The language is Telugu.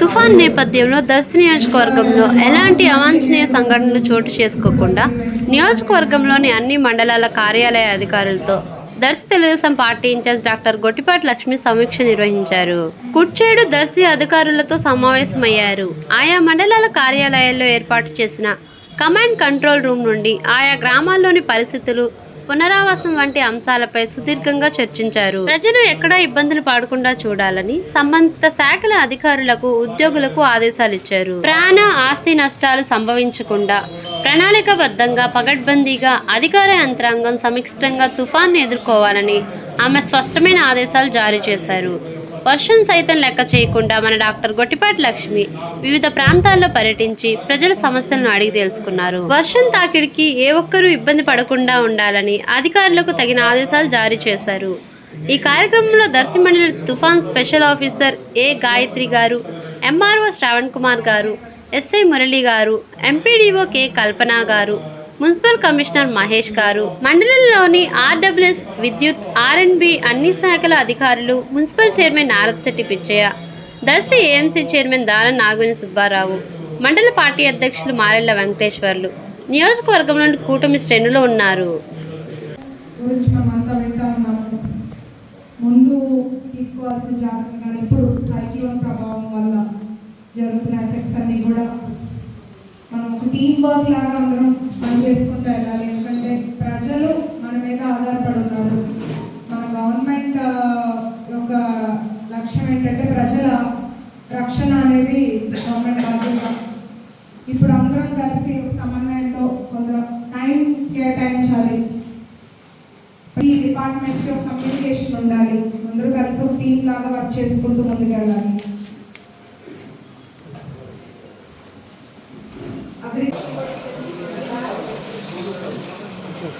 తుఫాన్ నేపథ్యంలో దర్శి నియోజకవర్గంలో ఎలాంటి అవాంఛనీయ సంఘటనలు చోటు చేసుకోకుండా నియోజకవర్గంలోని అన్ని మండలాల కార్యాలయ అధికారులతో Darsi Telugu Desam party in-charge doctor Gottipati Lakshmi సమీక్ష నిర్వహించారు. కుడ్చేడు దర్శి అధికారులతో సమావేశమయ్యారు. ఆయా మండలాల కార్యాలయాల్లో ఏర్పాటు చేసిన కమాండ్ కంట్రోల్ రూమ్ నుండి ఆయా గ్రామాల్లోని పరిస్థితులు పునరావాసం వంటి అంశాలపై సుదీర్ఘంగా చర్చించారు. ప్రజలు ఎక్కడా ఇబ్బందులు పాడకుండా చూడాలని సంబంధిత శాఖల అధికారులకు ఉద్యోగులకు ఆదేశాలు ఇచ్చారు ప్రాణ ఆస్తి నష్టాలు సంభవించకుండా ప్రణాళికబద్ధంగా పగడ్బందీగా అధికార యంత్రాంగం సమిష్టంగా తుఫాన్ను ఎదుర్కోవాలని ఆమె స్పష్టమైన ఆదేశాలు జారీ చేశారు. వర్షం సైతం లెక్క చేయకుండా మన డాక్టర్ గొట్టిపాటి లక్ష్మి వివిధ ప్రాంతాల్లో పర్యటించి ప్రజల సమస్యలను అడిగి తెలుసుకున్నారు. వర్షం తాకిడికి ఏ ఒక్కరూ ఇబ్బంది పడకుండా ఉండాలని అధికారులకు తగిన ఆదేశాలు జారీ చేశారు. ఈ కార్యక్రమంలో దర్శి మండలి తుఫాన్ స్పెషల్ ఆఫీసర్ ఏ గాయత్రి గారు ఎంఆర్ఓ శ్రావణ్ కుమార్ గారు ఎస్ఐ మురళి గారు ఎంపీడీఓ కె కల్పన గారు మున్సిపల్ కమిషనర్ మహేష్ గారు మండలంలోని ఆర్డబ్ల్యూఎస్ విద్యుత్ ఆర్ఎండ్బి అన్ని శాఖల అధికారులు municipal chairman Narapasetti Pichaiah Darsi AMC chairman Dana Nagaveni Subbarao మండల పార్టీ అధ్యక్షులు మారెళ్ళ వెంకటేశ్వర్లు నియోజకవర్గంలోని కూటమి శ్రేణులు ఉన్నారు. ముందు తీసుకోవాల్సిన జాగ్రత్తలు కానీ ఇప్పుడు సైక్లోన్ ప్రభావం వల్ల జరుగుతున్న ఎఫెక్ట్స్ అన్ని కూడా మనం ఒక టీం వర్క్ లాగా అందరం పని చేసుకుంటూ వెళ్ళాలి. ఎందుకంటే ప్రజలు మన మీద ఆధారపడున్నారు మన గవర్నమెంట్ యొక్క లక్ష్యం ఏంటంటే ప్రజల రక్షణ అనేది గవర్నమెంట్ బాధ్యత. ఇప్పుడు అందరం కలిసి ఒక సమన్వయంతో కొంత టైం కేటాయించాలి. ఈ డిపార్ట్మెంట్కి ఒక కమ్యూనికేషన్ ఉండాలి. అందరూ కలిసి ఒక టీం లాగా వర్క్ చేసుకుంటూ ముందుకెళ్ళాలి.